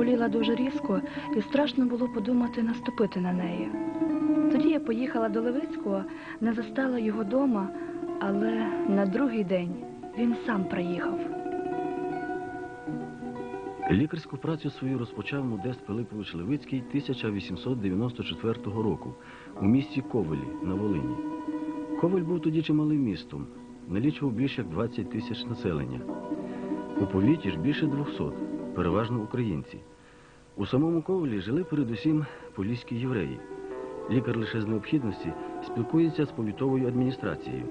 захворіла дуже різко і страшно було подумати наступити на неї. Тоді я поїхала до Левицького, не застала його дома, але на другий день він сам приїхав. Лікарську працю свою розпочав Модест Пилипович Левицький 1894 року у місті Ковелі на Волині. Ковель був тоді чималим містом, налічував більше як 20 тисяч населення. У повіті ж більше 200, переважно українці. У самому Ковелі жили передусім поліські євреї. Лікар лише з необхідності спілкується з повітовою адміністрацією.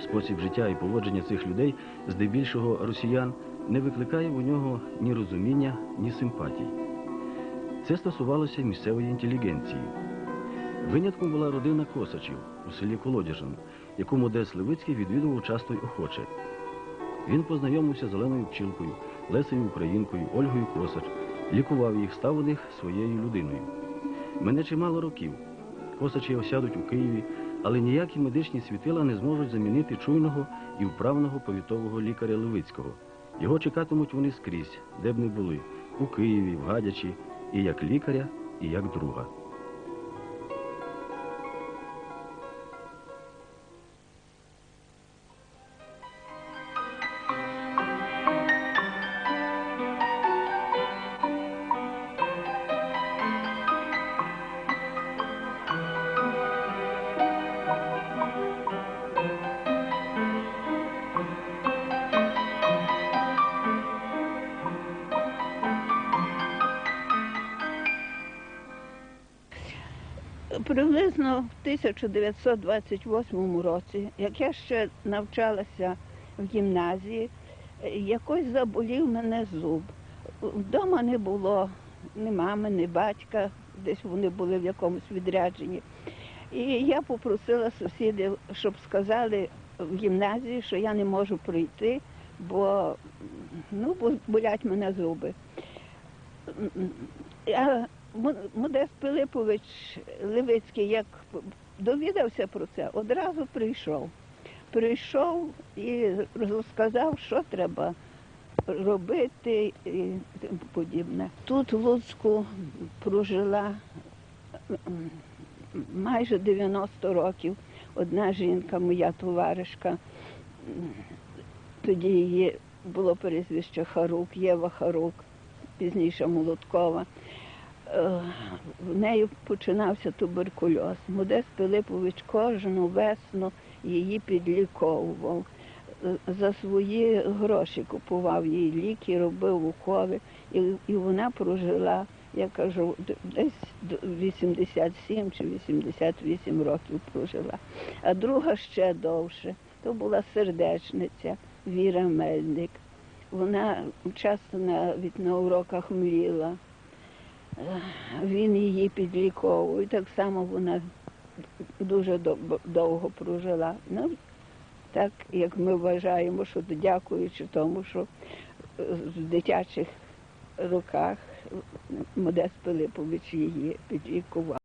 Спосіб життя і поводження цих людей, здебільшого росіян, не викликає у нього ні розуміння, ні симпатій. Це стосувалося місцевої інтелігенції. Винятком була родина Косачів у селі Колодяжин, яку Модес Левицький відвідував часто й охоче. Він познайомився з Оленою Пчілкою, Лесею Українкою, Ольгою Косач, лікував їх, став у них своєю людиною. Мене чимало років. Косачі осядуть у Києві, але ніякі медичні світила не зможуть замінити чуйного і вправного повітового лікаря Левицького. Його чекатимуть вони скрізь, де б не були, у Києві, в Гадячі, і як лікаря, і як друга. Приблизно в 1928 році, як я ще навчалася в гімназії, якось заболів мене зуб. Вдома не було ні мами, ні батька, десь вони були в якомусь відрядженні. І я попросила сусідів, щоб сказали в гімназії, що я не можу прийти, бо ну, бо болять мене зуби. Модест Пилипович Левицький, як довідався про це, одразу прийшов. Прийшов і розказав, що треба робити і тому подібне. Тут в Луцьку прожила майже 90 років одна жінка, моя товаришка. Тоді її було прізвище Харук, Єва Харук, пізніше Молоткова. Е, в неї починався туберкульоз. Модест Пилипович кожну весну її підліковував. Е, За свої гроші купував їй ліки, робив уколи, і, і вона прожила, я кажу, десь 87 чи 88 років прожила. А друга ще довше. То була сердечниця Віра Мельник. Вона часто навіть на уроках мліла. Він її підліковує. Так само вона дуже довго прожила. Ну, так як ми вважаємо, що дякуючи тому, що в дитячих руках Модест Пилипович її підлікував.